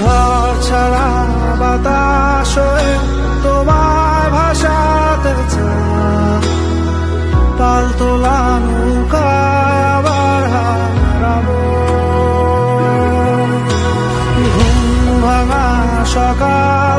ঘর ছাড়া বাতাস তোমার ভাষাতে পাল তোলা নৌকা ঘুম ভাঙা সকাল